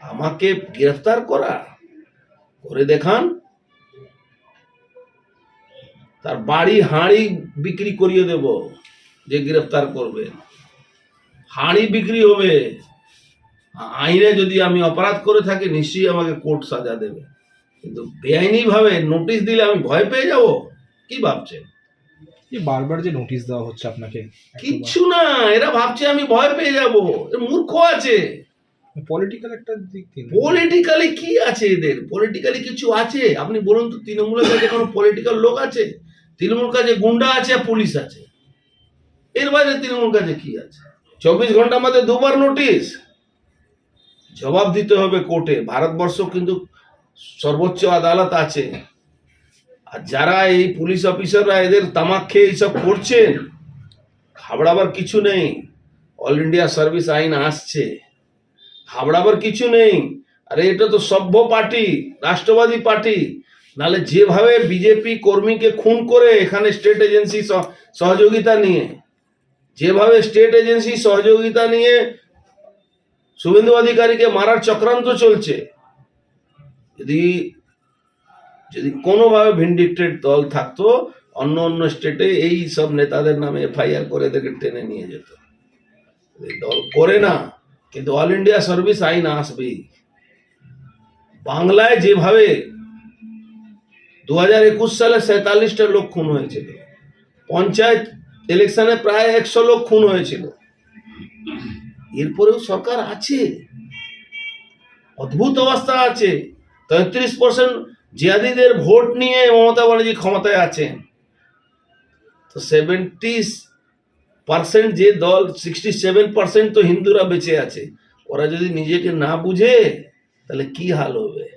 আমাকে গ্রেফতার করা করে দেখান। তার বাড়ি হাঁড়ি বিক্রি করিয়ে দেব যে গ্রেফতার করবে। হাঁড়ি বিক্রি হবে। আইনে যদি আমি অপরাধ করে থাকি নিশ্চয়ই আমাকে কোর্ট সাজা দেবে। কিন্তু বেআইনি ভাবে নোটিশ দিলে আমি ভয় পেয়ে যাব? কি ভাবছেন? বারবার যে নোটিশ দেওয়া হচ্ছে আপনাকে? কিচ্ছু না এরা ভাবছে আমি ভয় পেয়ে যাব। মূর্খ আছে। পলিটিক্যাল একটা দিক পলিটিক্যালি কি আছে এদের? পলিটিক্যালি কিছু আছে? আপনি বলুন তো, তৃণমূলের কাছে কোনো পলিটিক্যাল লোক আছে? তৃণমূল কাছে গুন্ডা আছে আর পুলিশ আছে। এর বাইরে তৃণমূল কাছে কি আছে? চব্বিশ ঘণ্টার মধ্যে দুবার নোটিশ জবাব দিতে হবে কোর্টে ভারতবর্ষ কিন্তু সর্বোচ্চ আদালত আছে। আর যারা এই পুলিশ অফিসাররা এদের তামাক খেয়ে এইসব করছেন ঘাবড়াবার কিছু নেই। অল ইন্ডিয়া সার্ভিস আইন আসছে। ঘাবড়াবার কিছু নেই। আরে এটা তো সভ্য পার্টি, রাষ্ট্রবাদী পার্টি। নালে যেভাবে বিজেপি কর্মীকে খুন করে এখানে স্টেট এজেন্সি সহযোগিতা নিয়ে, যেভাবে স্টেট এজেন্সি সহযোগিতা নিয়ে শুভেন্দু অধিকারীকে মারার চক্রান্ত চলছে, যদি যদি কোনোভাবে ভিন্ডিক্টেড দল থাকতো, অন্য অন্য স্টেটে এই সব নেতাদের নামে এফআইআর করে এদেরকে টেনে নিয়ে যেত। দল করে না। কিন্তু অল ইন্ডিয়া সার্ভিস আইন আসবেই বাংলায় যেভাবে দু হাজার একুশ সালে সেতাল্লিশটা লোক খুন হয়েছিল পঞ্চায়েত ইলেকশনে প্রায় একশো লোক খুন হয়েছিল এরপরেও সরকার আছে অদ্ভুত অবস্থা আছে তেত্রিশ পার্সেন্ট জিয়াদিদের ভোট নিয়ে মমতা ব্যানার্জি ক্ষমতায় আছেন তো সেভেন্টি পার্সেন্ট যে দল সিক্সটি সেভেন পার্সেন্ট তো হিন্দুরা বেঁচে আছে, ওরা যদি নিজেকে না বুঝে, তাহলে কি হাল হবে?